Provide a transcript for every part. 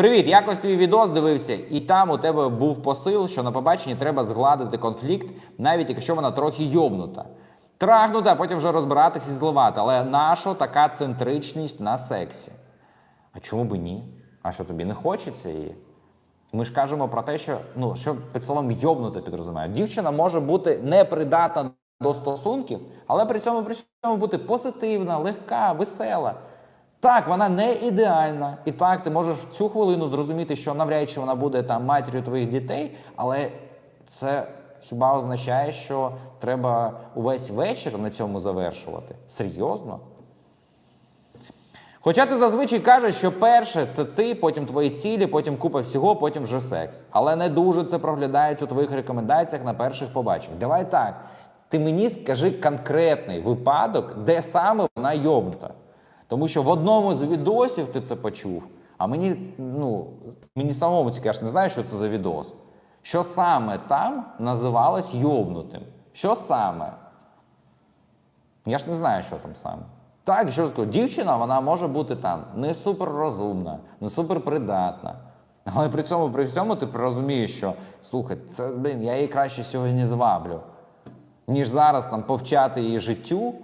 Привіт, якось твій відос дивився, і там у тебе був посил, що на побаченні треба згладити конфлікт, навіть якщо вона трохи йобнута. Трахнута, а потім вже розбиратися і зливати. Але нащо така центричність на сексі? А чому би ні? А що тобі не хочеться її? Ми ж кажемо про те, що ну що під словом йобнута підрозуміють. Дівчина може бути непридатна до стосунків, але при цьому при цьому бути позитивна, легка, весела. Так, вона не ідеальна. І так, ти можеш в цю хвилину зрозуміти, що навряд чи вона буде там матір'ю твоїх дітей, але це хіба означає, що треба увесь вечір на цьому завершувати? Серйозно? Хоча ти зазвичай кажеш, що перше це ти, потім твої цілі, потім купа всього, потім вже секс. Але не дуже це проглядається у твоїх рекомендаціях на перших побаченнях. Давай так. Ти мені скажи конкретний випадок, де саме вона йобнута. Тому що в одному з відосів ти це почув, а мені, ну, мені самому цікаво, я ж не знаю, що це за відос. Що саме там називалось йобнутим? Що саме? Я ж не знаю, що там саме. Так, що ж дівчина вона може бути там не суперрозумна, не суперпридатна. Але при цьому, при всьому, ти розумієш, що слухай, це блін, я її краще сьогодні зваблю, ніж зараз там повчати її життю,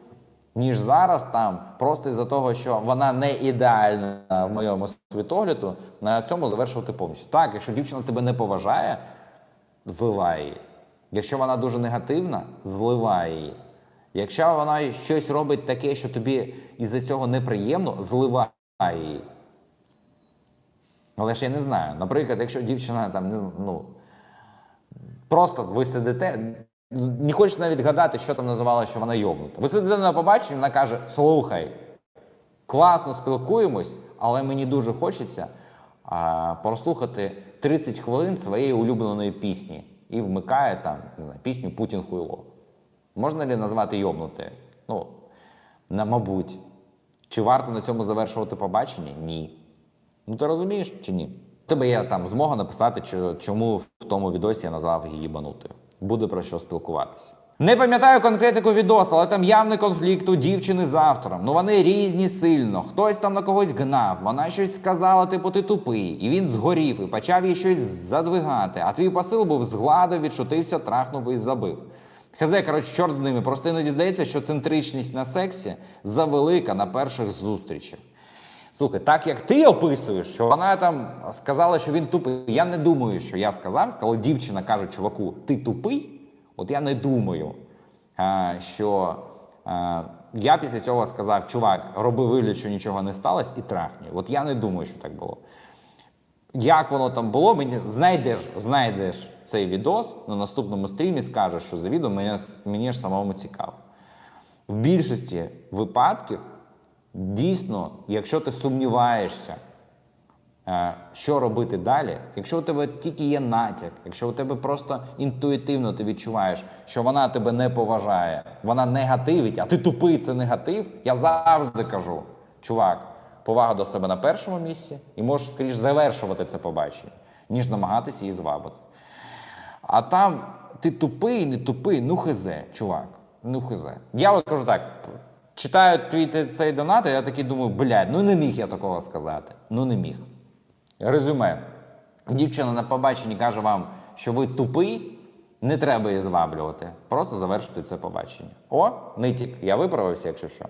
ніж зараз там, просто із-за того, що вона не ідеальна в моєму світогляду, на цьому завершувати повністю. Так, якщо дівчина тебе не поважає, зливай її. Якщо вона дуже негативна, зливай її. Якщо вона щось робить таке, що тобі із-за цього неприємно, зливай її. Але ж я не знаю. Наприклад, якщо дівчина там не ну, просто ви сидите, не хочеш навіть гадати, що там називало, що вона йобнута. Ви сидите на побаченні, вона каже: слухай, класно спілкуємось, але мені дуже хочеться а, прослухати 30 хвилин своєї улюбленої пісні і вмикає там не знаю, пісню Путін хуйло. Можна ли назвати йобнути? Ну, на мабуть. Чи варто на цьому завершувати побачення? Ні. Ну ти розумієш чи ні? У тебе є там змога написати, чому в тому відосі я назвав її їбанутою. Буде про що спілкуватися. Не пам'ятаю конкретику відосу, але там явний конфлікт у дівчини з автором. Ну вони різні сильно. Хтось там на когось гнав, вона щось сказала, типу, ти тупий, і він згорів і почав їй щось задвигати. А твій посил був згладив, відшутився, трахнув і забив. Хз, коротше, чорт з ними. Просто іноді здається, що центричність на сексі завелика на перших зустрічах. Слухай, так як ти описуєш, що вона там сказала, що він тупий. Я не думаю, що я сказав, коли дівчина каже чуваку, ти тупий. От я не думаю, що я після цього сказав, чувак, роби вигляд, що нічого не сталося, і трахні. От я не думаю, що так було. Як воно там було, мені знайдеш, знайдеш цей відос на наступному стрімі, скажеш, що за відео мені, мені ж самому цікаво. В більшості випадків, дійсно, якщо ти сумніваєшся, е, що робити далі, якщо у тебе тільки є натяк, якщо у тебе просто інтуїтивно ти відчуваєш, що вона тебе не поважає, вона негативить, а ти тупий це негатив, я завжди кажу, чувак, повага до себе на першому місці і можеш скоріш завершувати це побачення, ніж намагатися її звабити. А там ти тупий, не тупий, ну хизе, чувак. Ну хизе. Я от кажу так: читаю твій цей донат, і я такий думаю, блядь, ну не міг я такого сказати. Ну не міг. Резюме. Дівчина на побаченні каже вам, що ви тупий, не треба її зваблювати. Просто завершити це побачення. О, нитік, я виправився, якщо що.